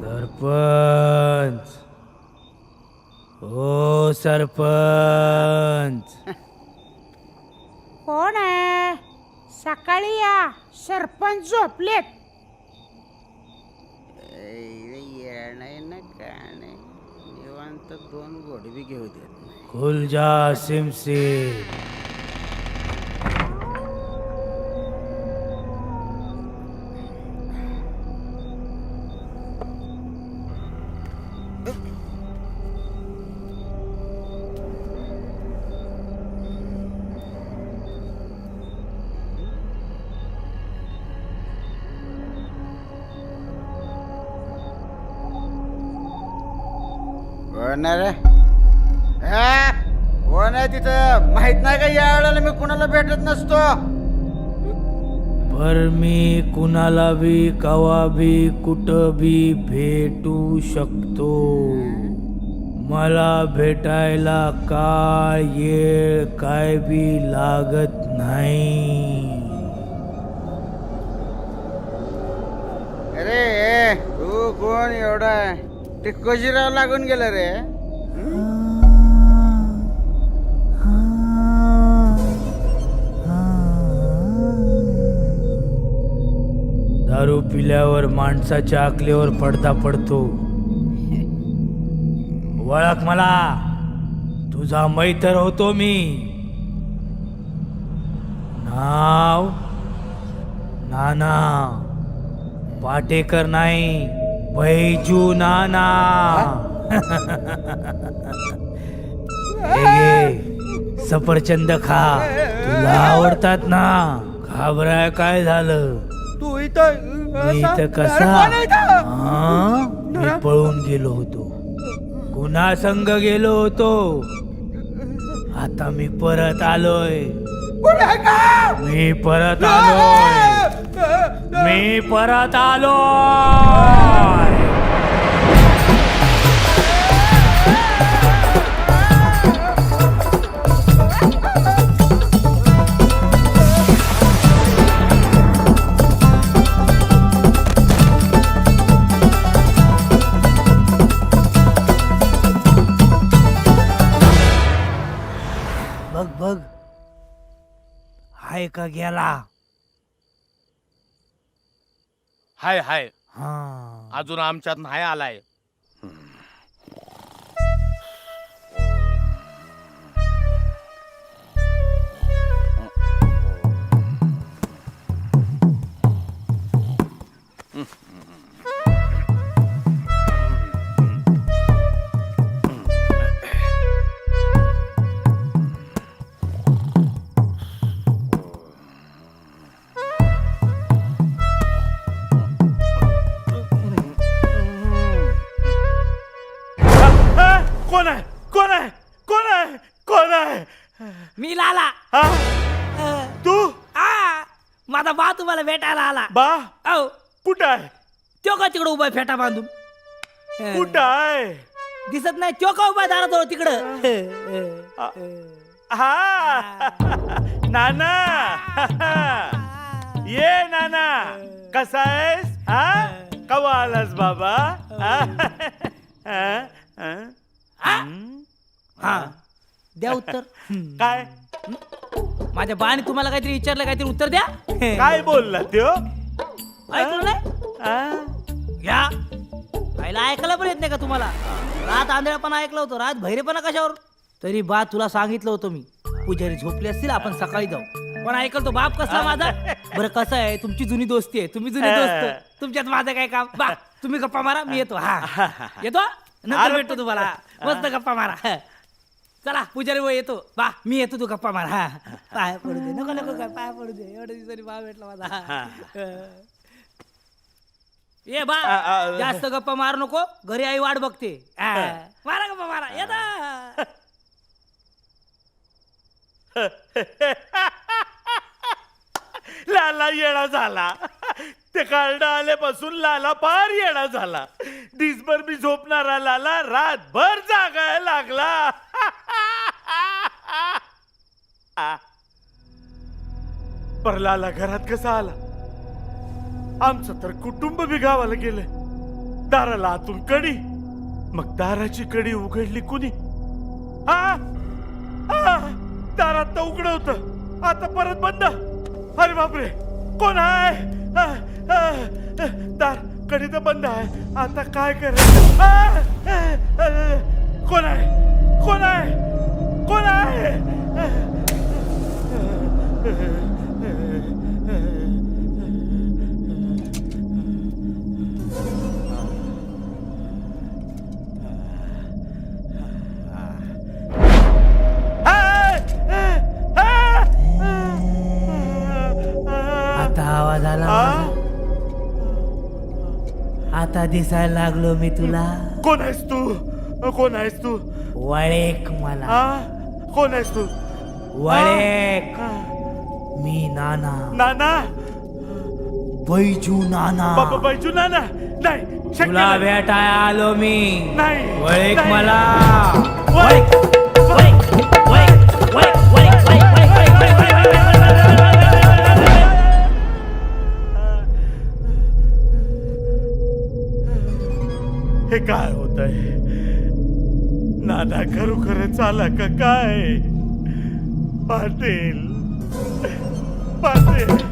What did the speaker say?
सरपंच. ओ सरपंच. कोण आहे? सकाळी या. सरपंच झोपलेत. येणार ना काय नाही निवांत दोन गोडबी घेऊ देत नाही. खुल जा सिम सिम कोण आहे रे हा? आहे तिथं? माहीत नाही का या वेळेला मी कुणाला भेटत नसतो? पर मी कुणाला बी कवा बी कुठं बी भेटू शकतो. मला भेटायला काय येळ काय बी लागत नाही. अरे तू कोण एवढा? ते कजिराव लागून गेलं रे. दारू पिल्यावर माणसाच्या आकलेवर पडता पडतो. वळख मला. तुझा मैत्र होतो मी. नाव नाना. पाटेकर नाही. बैजू नाना सफरचंद खा. तुला आवडतात ना. घाबराय काय झालं? तू इथं मी इथं कसा? हा? मी पळून गेलो होतो. कुणा संग गेलो होतो. आता मी परत आलोय. मी परत आलोय. मी परत आलो बघ बघ. हाय का गेला. हाय हाय. हा. अजून आमच्यात नाही आलाय. कोण आहे? कोण आहे? मी लाला. हा? तू? आ माझा बा तुम्हाला भेटायला आला. बा? औ. कुठं आहे? तो का तिकडं उभा फेटा बांधून? कुठं आहे? दिसत नाही तो का उभा दाराजवळ तिकडं? हा. नाना. ये नाना. कसा आहेस? हा? कवा आलास बाबा? हा? हा? हा? हा. द्या उत्तर. काय? माझ्या बाने तुम्हाला काहीतरी विचारलं काहीतरी उत्तर द्या. काय बोलला त्यो? ऐकलं नाही? हा? घ्या ऐकायला पण येत नाही का तुम्हाला? रात आंधळा पण ऐकलं होतं. रात भैरेपणा कशावर? तरी बा तुला सांगितलं होतं मी. पुजारी झोपले असतील आपण सकाळी जाऊ. पण ऐकल तो बाप कसा माझा? बरं कसं आहे? तुमची जुनी दोस्ती आहे. तुम्ही जुनी दोस्त. तुमच्यात माझं काय काम? बा तुम्ही गप्पा मारा मी येतो. हा. येतो? नंतर भेटतो तुम्हाला. मस्त गप्पा मारा. चला पुजारी वय येतो. बा मी येतो तू गप्पा मारा. हा. पाय पडू दे. नको नको काय पाय पडू दे. एवढ्या दिवसांनी बा भेटला माझा. ये बा आ, आ, जास्त गप्पा मारू नको. घरी आई वाट बघते. मारा गप्पा मारा. येता. लाला येडा झाला. ते कार्ड आल्यापासून लाला फार येडा झाला. दिसभर मी झोपणारा लाला रातभर जागायला लागला. परलाला घरात कसा आला? आमचं तर कुटुंब बी गावाला गेलंय. दाराला आतून कडी. मग दाराची कडी उघडली कुणी? आ? दारात तर उघड होत. आता परत बंद. अरे बापरे. कोण आहे? दार कडी तर बंद आहे. आता काय करायचं? कोण आहे? कोण आहे? कोण आहे? आता आवाज आला माझा? आता दिसायला लागलो मी तुला. कोण आहेस तू? कोण आहेस तू? वळेक मला. कोण आहेस तू? वळेक. मी नाना नाना बैजू नाना बाबा बैजू नाना नाही शक्य तुला नाही. भेटाय आलो मी नाही वळेक नाही. मला वळेक. वळेक, वळेक, वळेक, वळेक, वळेक, वळेक, वळेक, वळेक, वळेक, वळेक, वळेक, हे काय होत आहे नाना खरोखरच आला का काय पाटील fazer.